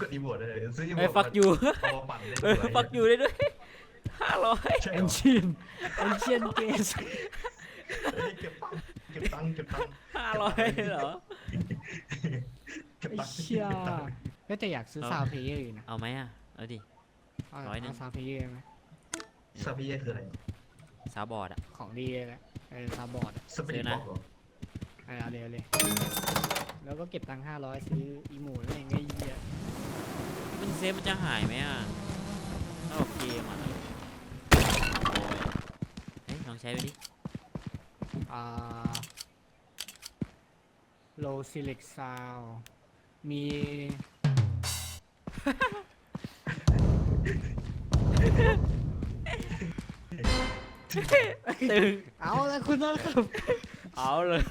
กดอีโมดเลยซื้ออีโมไอ้ดฟักยูเอามาปั่นได้เออฟักยูได้ด้วยห้าร้อยใช่เอเหรนอเชียนเอนเชียนเกสเฮ้ยเก็บตังค์เก็บตังค์เก็บตังค์ห้าร้อยเหรอ เก็บไอ้ตังค์เชี่ยก็บตังค์ก็แต่อยากซื้อเอา ซาวเพลเยอร์นะเอาไหมอะ เอาดิ เอาร้อยหนึ่งซาวเพลเยอร์ไหมซาบิเย่คืออะไรซาบอร์ดอะ ของดีเลยแหละเออซาวบอร์ดอะสปิริตบอกเหรอเออเอาเลยเอาเลยแล้วก็เก็บตังค์ห้าร้อยซื้ออีโมนั่นเองไอ้เหี้ย มันเซฟมันจะหายไหมอะถ้าออกเกมอะเฮ้ยลองใช้ไปดิ อ่า low select sound มี ตึง เอาแล้วคุณนะครับเอาเลย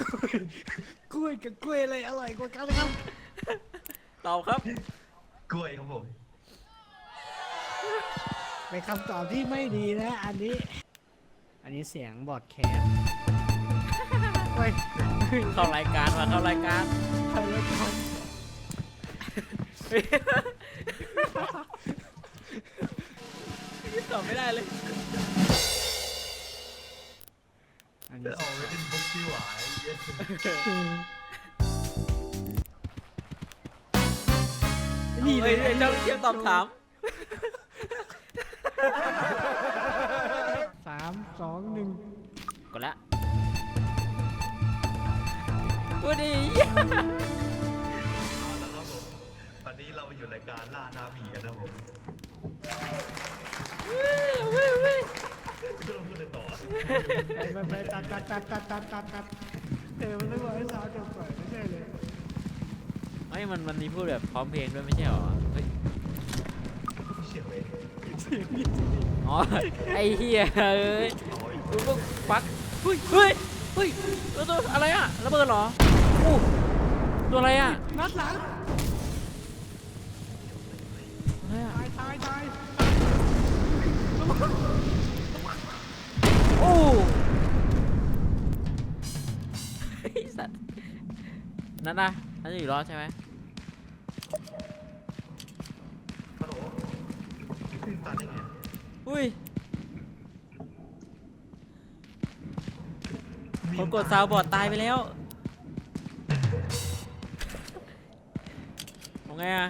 ก ล้วยกับกล้วยอะไรอร่อยกว่ากันครับ ตอบครับ กล้วยครับผมเป็นคำตอบที่ไม่ดีนะ อันนี้ อันนี้เสียงบอร์ดแคสเฮ้ยเข้ารายการมาเข้ารายการใครเล่นคอมตอบไม่ได้เลย อันเดี๋นี้ยวเอาไปเล่นบุ๊ กที่หวายเย้นี่เลยเจ้าเทียมตอบถาม สามสองหนึ่งกดละกูดีเอาละครับผมตอนนี้เราอยู่รายการล่าหน้าผีกันนะผมก็ต้องพูดเลยต่อ ไปไปไปตัดตัดตัดตัดตัดตัดตัดเออมันต้องบอกให้สาวจบก่อนไม่ใช่เลยไม่มันมันมีพูดแบบพร้อมเพลงด้วยไม่ใช่หรอเฮ้ยเชี่ยวเองเสียงนี่อ๋อไอ้เหี้ยเอ้ยโอ้ยกูก็ปักเฮ้ยเฮ้ยเฮ้ยตัวตัวอะไรอะระเบิดเหรออู้ตัวอะไรอะนัดหลัง นั่นนะนั่นจะอยู่รอดใช่ไหมฮัลโหลตัดยังไงอุ้ยผมกดซาวบอร์ดตายไปแล้วเอาไงอะ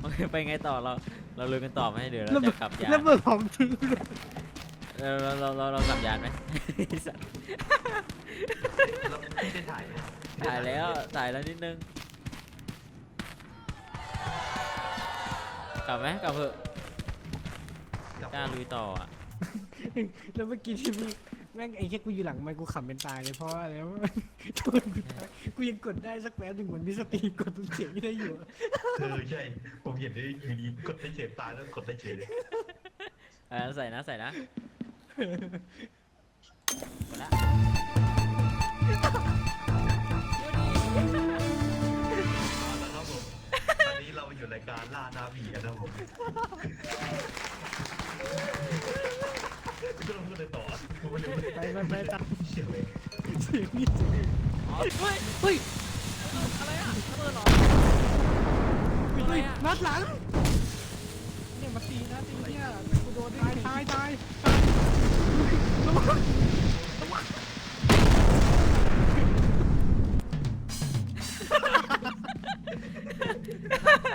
โอเคไปไงต่อเรา เราลุยกันต่อไหมเดี๋ยวเราจะกลับยานแล้วเบิดของทิ้ง เลยเราเราเราเรากลับยานไหมไอ้สัสแล้วพี่ได้ถ่ายไหมถ่ายแล้วถ่ายแล้วนิดนึง กลับไหมกลับเถอะกลับกล้าลุยต่ออะ แล้วเมื่อกี้ที่มีแม่งไอ้แค่กูอยู่หลังไมค์กูขำเป็นตายเลยเพราะว่าอะไรวะโดนกูตายกูยังกดได้สักแป๊บหนึ่งเหมือนมีสติกดตรงเสียงที่ได้อยู่อะเออใช่ผมเห็นได้อยู่ดีกดได้เฉยตายแล้วกดได้เฉยเลย เออใส่นะใส่นะ หมดละเอาละครับผมตอนนี้เราอยู่รายการล่าหน้าผีกันนะผมก็ต้องพูดเลยต่อผมไม่รู้ไปไปไปตัดเชี่ยเองเสียงนี่เสียงอ๋อเฮ้ยเฮ้ยอะไรอะระเบิดเหรอเฮ้ยนัดหลังเนี่ยมาตีนะตีเนี่ยกูโดนตายตายตาย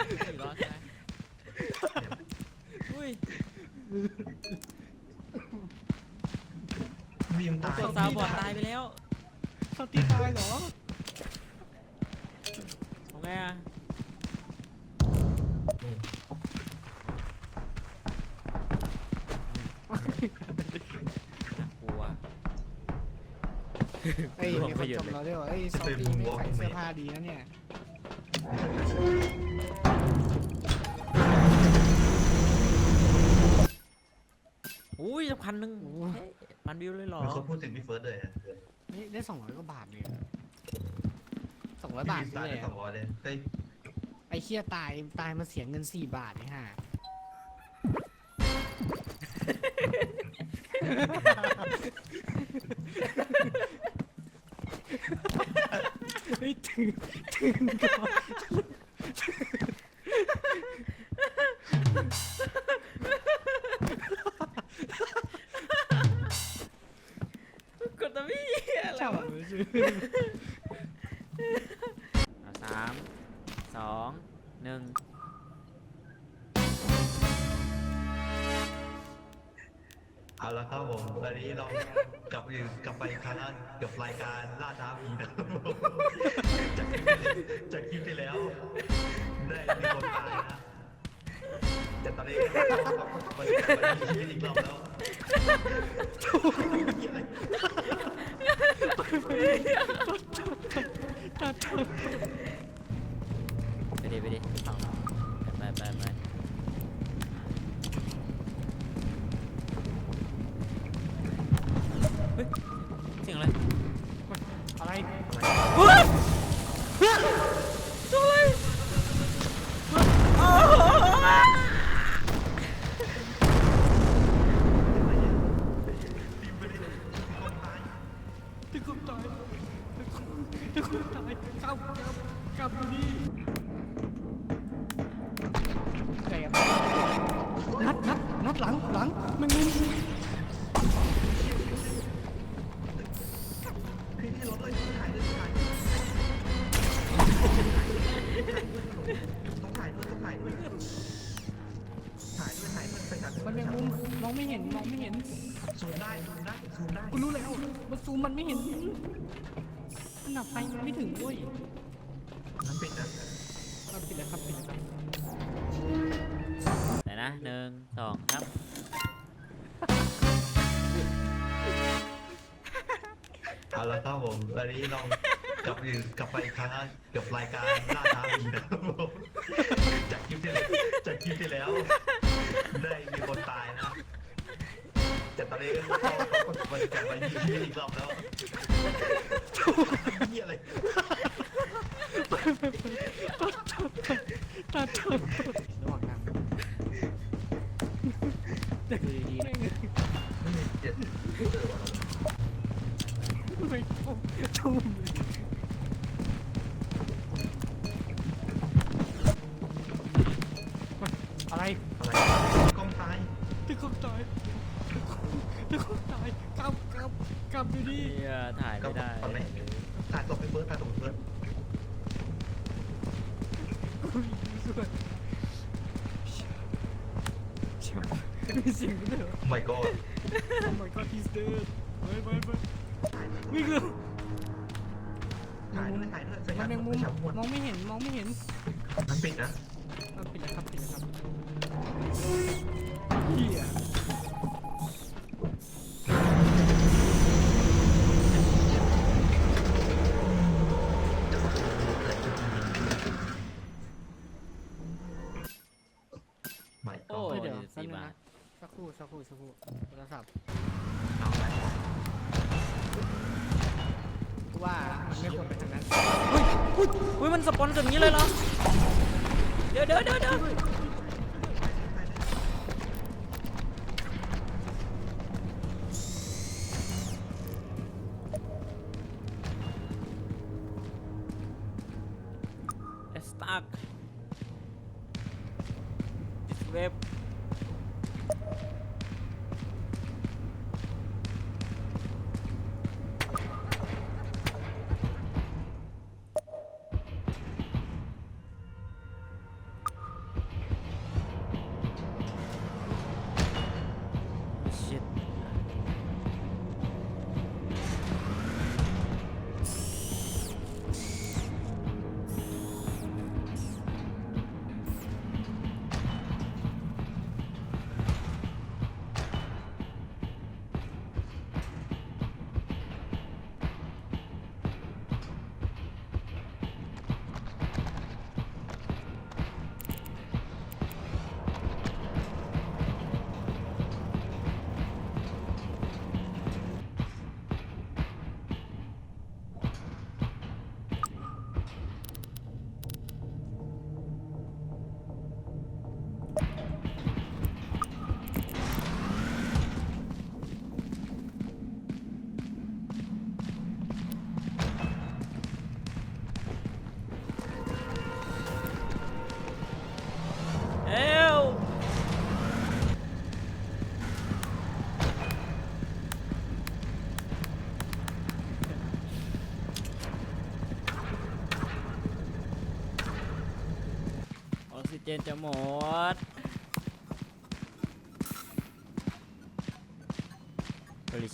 อยู่รอดใช่ไหมอุ้ยบีมตายกดซาวบอร์ดตายไปแล้วสตีตายเหรอเอาไงอะน่ากลัว เอ้ยมีคนชมเราด้วยว่าเอ้ยซอฟตี้ไม่ใส่เสื้อผ้าดีนะเนี่ยอุ้ยพันหนึ่งเฮ้ยพันวิวเลยเหรอมีคนพูดถึงพี่เฟิร์สเลยอะนี่ได้สองร้อยกว่าบาทเลยสองร้อยบาทพี่เลตายยไปสองร้อยเลยเฮ้ยไอ้เคียตายตายมาเสียเงินสี่บาทนี่ฮะ เฮ้ถึงถึงก่อนกดตะวี่อะไรวะ กลับอยู่กลับไปครั้งกับรายการล่าท้าผีนะจากคลิปที่แล้วจากคลิปที่แล้ว ได้มีคนตายนะแต่ตอนนี้มันนี้ชีวิตอีกรอบแล้วตัดเถอะไปดิไปดิไปไปไปเฮ้ยเสียงอะไร อะไร เฮ้ยตัวอะไรโอ้โห ที่คุณตายที่คุณตายกลับกลับกลับอยู่ นี่แอบนัดนัดนัดหลังหลังแมงมุมต้องถ่ายด้วยต้องถ่ายด้วยถ่ายด้วยถ่ายด้วยไปถ่ายด้วยมันแมงมุมมองไม่เห็นมองไม่เห็นซูมได้ซูมได้ซูมได้กูรู้แล้วมันซูมมันไม่เห็น มันหนับไฟมันไม่ถึงเว้ยมันปิดนะครับปิดแล้วครับปิดแล้วครับไหนนะหนึ่งสองครับ เอาละครับผมตอนนี้เรากลับอยู่กลับไปอีกครั้งกับรายการล่าท้าผีนะครับผมจากคลิปที่แล้วจากคลิปที่แล้ว ได้มีคนตายนะ แต่ตอนนี้ก็มันกลับมาอยู่ที่อีกรอบแล้วเหียอะไรตัดเถอะระหว่างทางดูดีๆแม่งเจ็ดไม่ทุ่มอะไรอะไรกล้องตายที่คนตาย ที่คนตายกลับกลับกลับอยู่นี่ เฮียถ่ายไม่ได้ตอนไหนถ่ายตกไปเบิร์ดถ่ายตกไปเบิร์ดอุ้ยสวยมีเสียงด้วยเหรอ ไม่ก็ Oh my god he's dead ไปไปไปวิ่งเลยถ่ายด้วยถ่ายด้วยใส่มันยาแมงมุไม่มใช่หมดมองไม่เห็นมองไม่เห็นมันปิดนะอะปิดแล้วครับปิดแล้วครับเฮีย ไม่ก็ โอ้ย เดี๋ยวแป๊บ สี่ นึง บา นะ ท สักครู่ สักครู่สักโทรศัพท์เอาไปกูว่ามันไม่ควรไปทางนั้น เฮ้ยเฮ้ยมันสปอนแบบนี้เลยเหรอ เดี๋ยวเดี๋ยวเดี๋ยวเดี๋ยว เจนจะหมดบริ